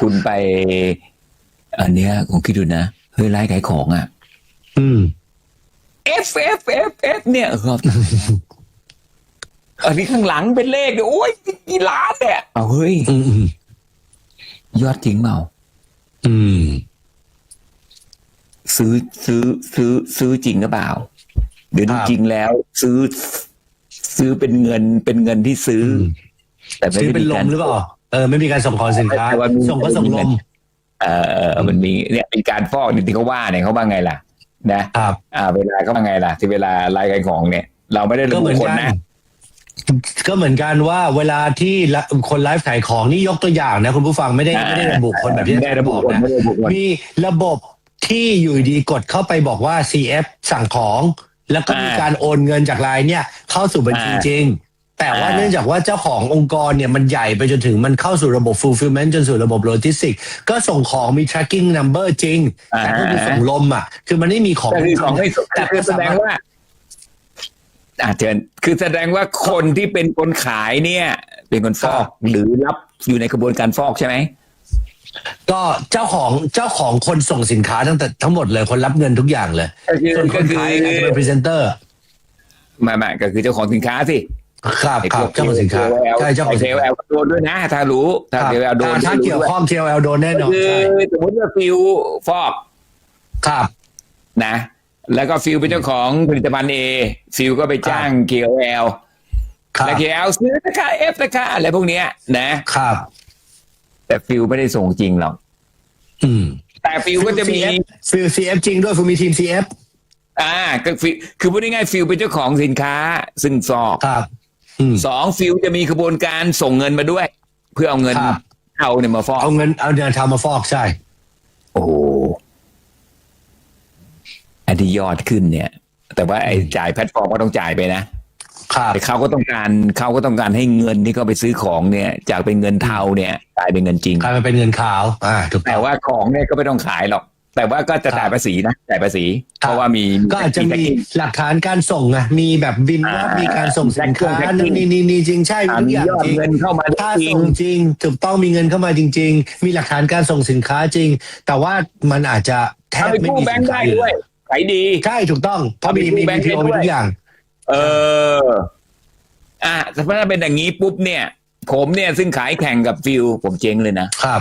คุณไป อันเนี้ยผมคิดดูนะเฮ้ยร้านขายของอะ อืม F F F F เนี่ยเอออันนี้ข้างหลังเป็นเลขเนี่ยโอ้ยกี่ล้านเนี่ยเอาเฮ้ยอืมอืมยอดจริงเปล่าอืม ซื้อซื้อซื้อซื้อจริงหรือเปล่าหรือครับจริงแล้ว ซื้อ ซื้อเป็นเงินเป็นเงินที่ซื้ออมแต่ไม่ซื้อได้เป็นมีลกามรหรือเปล่า เออไม่มีการส่งของสินค้าแต่ว่ามีส่งก็ส่งลมเออเออมันมีเนี่ยเป็นการฟอกนี่ที่เขาว่าเนี่ยเขาว่าไงล่ะ นะครับอ่า เวลาเขาว่าไงล่ะ ที่เวลารายการของเนี่ย เราไม่ได้ระก็บุเหมือนคนกันนะก็เหมือนกันว่าเวลาที่ละคนไลฟ์ขายของนี่ยกตัวอย่างนะคุณผู้ฟังไม่ได้ไม่ได้ระบุคนแบบที่ไม่ได้ระบุบอกคนนะไม่ได้ระบุคนมีระบบที่อยู่ดีกดเข้าไปบอกว่า CF สั่งของ แล้วก็มีอ่าการโอนเงินจากไลน์เนี่ย เข้าสู่บัญชีอ่าจริง แต่ว่าอ่าเนื่องจากว่าเจ้าขององค์กรเนี่ยมันใหญ่ไปจนถึงมันเข้าสู่ระบบ fulfillment จนสู่ระบบโลจิสติกก็ส่งของมี tracking number จริง แต่ก็คือส่งลมอะ คือมันไม่มีของแต่คือของไม่แต่คือก็แสสาดงมารถว่าอ่าเชิญคือแสดงว่าคนที่เป็นคนขายเนี่ย เป็นคนฟอกหรือรับอยู่ในกระบวนการฟอกใช่ไหมก็เจ้าของเจ้าของคนส่งสินค้าตั้งแต่ทั้งหมดเลยคนรับเงินทุกอย่างเลยก็คือส่วนคก็นคือขายอาจจะเป็นพรีเซนเตอร์ไม่ไม่ก็คือเจ้าของสินค้าสิ ครับไอ้คพรัวบกเจ้าของสินค้า KOL ใช่เจ้าของเคสินลค้าโดนด้วยนะ ถ้ารู้ถ้าครับเคลโดนอ่าถ้าเกี่ยวข้อง KOL โดนแน่นอนคือใช่สมมติว่าฟิลฟอกครับนะ แล้วก็ฟิลเป็นเจ้าของผลิตภัณฑ์เอฟิลก็ไปจ้าง KOL ครับแล้ว KOL ซื้อราคาเอฟราคาอะไรพวกเนี้ย นะครับ แต่ฟิลไม่ได้ส่งจริงหรอกอืม แต่ฟิลก็จะมีฟิล CF จริงด้วยฟิลมีทีม CF อ่าก็ฟิลคือพูดง่ายๆฟิลเป็นเจ้าของสินค้าซึ่งฟอกครับอืม สองฟิลจะมีกระบวนการส่งเงินมาด้วย เพื่อเอาเงินครับ เอาเนี่ยมาฟอกเอาเงินเอาเงินทำมาฟอกใช่ โอ้โหอันที่ยอดขึ้นเนี่ย แต่ว่าไอ้จ่ายแพลตฟอร์มก็ต้องจ่ายไปนะครับ แต่เขาก็ต้องการเขาก็ต้องการให้เงินที่เขาไปซื้อของเนี่ย จากเป็นเงินเทาเนี่ยกลายเป็นเงินจริง กลายมาเป็นเงินขาว อ่าถูกต้แต่องว่าของเนี่ยก็ไม่ต้องขายหรอก แต่ว่าก็จะจ่ายภาษีนะจ่ายภาษีครับเพราะว่ามีก็อาจจะมีหลักฐานการส่งอะมีแบบบินว่าอ่ามีมีการส่งสินค้าแท็กกิ้งนี่นี่นี่จริงใช่มีอ่าทุกมีอย่างยอดจริงเงินเข้ามาถ้าจริงส่งจริง ถูกต้องมีเงินเข้ามาจริง ๆ มีหลักฐานการส่งสินค้าจริง แต่ว่ามันอาจจะแทถ้าบไปไม่กู้มีแบสิงนค์ค้าได้เลด้วยยขายดีใช่ถูกต้องเพราะมีเอาไปมีกู้แบงค์พีโอได้ด้วยทุกอย่าง เออ อะถ้าเป็นอย่างนี้ปุ๊บเนี่ย ผมเนี่ยซึ่งขายแข่งกับฟิลผมเจ๊งเลยนะครับ